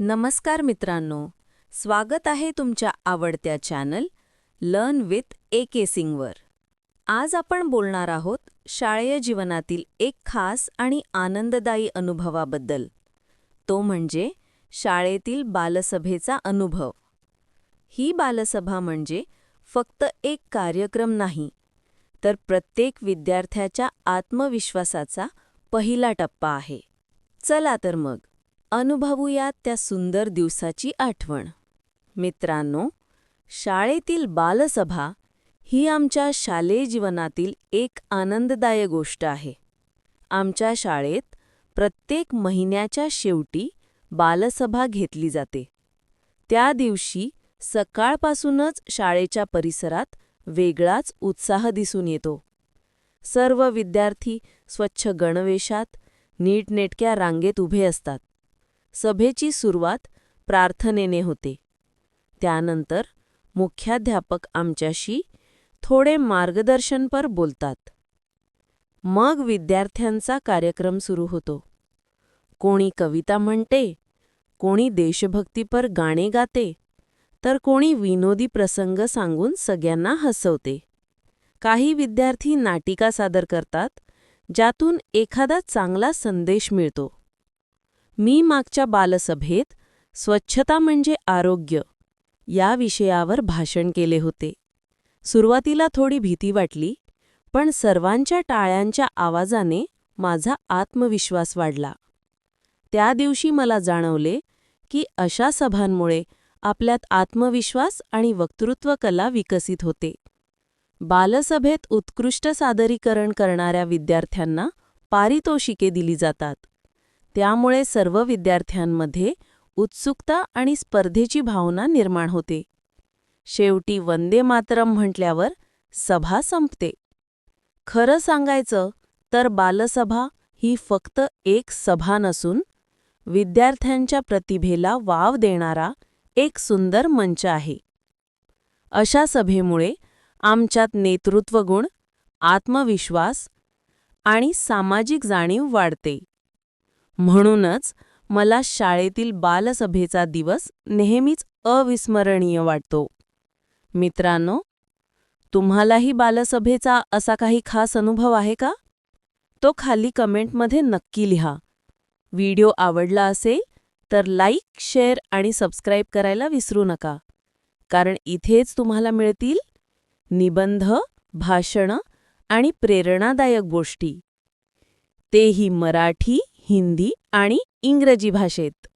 नमस्कार मित्रांनो स्वागत आहे तुमच्या आवडत्या channel learn with A K सिंगवर. आज आपण बोलणार आहोत शाळेय जीवनातील एक खास आणि आनंददायी अनुभवाबद्दल. तो म्हणजे शाळेतील बालसभेचा अनुभव. ही बालसभा म्हणजे फक्त एक कार्यक्रम नाही तर प्रत्येक विद्यार्थ्याच्या आत्मविश्वासाचा पहिला टप्पा आहे. चला तर मग. अनुभवूयात त्या सुंदर दिवसाची आठवण. मित्रांनो शाळेतील बालसभा ही आमच्या शालेय जीवनातील एक आनंददायक गोष्ट आहे. आमच्या शाळेत प्रत्येक महिन्याच्या शेवटी बालसभा घेतली जाते. त्या दिवशी सकाळपासूनच शाळेच्या परिसरात वेगळाच उत्साह दिसून येतो. सर्व विद्यार्थी स्वच्छ गणवेशात नीटनेटक्या रांगेत उभे असतात. सभेची सुरुवात प्रार्थनेने होते. त्यानंतर मुख्याध्यापक आमच्याशी थोडे मार्गदर्शनपर बोलतात. मग विद्यार्थ्यांचा कार्यक्रम सुरू होतो. कोणी कविता म्हणते कोणी देशभक्तीपर गाणे गाते तर कोणी विनोदी प्रसंग सांगून सगळ्यांना हसवते. काही विद्यार्थी नाटिका सादर करतात ज्यातून एखादा चांगला संदेश मिळतो. मी मागच्या बालसभेत स्वच्छता म्हणजे आरोग्य या विषयावर भाषण केले होते. सुरुवातीला थोडी भीती वाटली पण सर्वांच्या टाळ्यांच्या आवाजाने माझा आत्मविश्वास वाढला. त्या दिवशी मला जाणवले की अशा सभांमुळे आपल्यात आत्मविश्वास आणि वक्तृत्व कला विकसित होते. बालसभेत उत्कृष्ट सादरीकरण करणाऱ्या विद्यार्थ्यांना पारितोषिके दिली जातात. त्यामुळे सर्व विद्यार्थ्यांमध्ये उत्सुकता आणि स्पर्धेची भावना निर्माण होते. शेवटी वंदे मातरम म्हटल्यावर सभा संपते. खरं सांगायचं तर बालसभा ही फक्त एक सभा नसून विद्यार्थ्यांच्या प्रतिभेला वाव देणारा एक सुंदर मंच आहे. अशा सभेमुळे आमच्यात नेतृत्वगुण आत्मविश्वास आणि सामाजिक जाणीव वाढते. म्हणूनच मला शाळेतील बालसभेचा दिवस नेहमीच अविस्मरणीय वाटतो. मित्रांनो तुम्हालाही बालसभेचा असा काही खास अनुभव आहे का? तो खाली कमेंटमध्ये नक्की लिहा. व्हिडिओ आवडला असेल तर लाईक शेअर आणि सबस्क्राईब करायला विसरू नका. कारण इथेच तुम्हाला मिळतील निबंध भाषणं आणि प्रेरणादायक गोष्टी. तेही मराठी हिंदी आणि इंग्रजी भाषेत.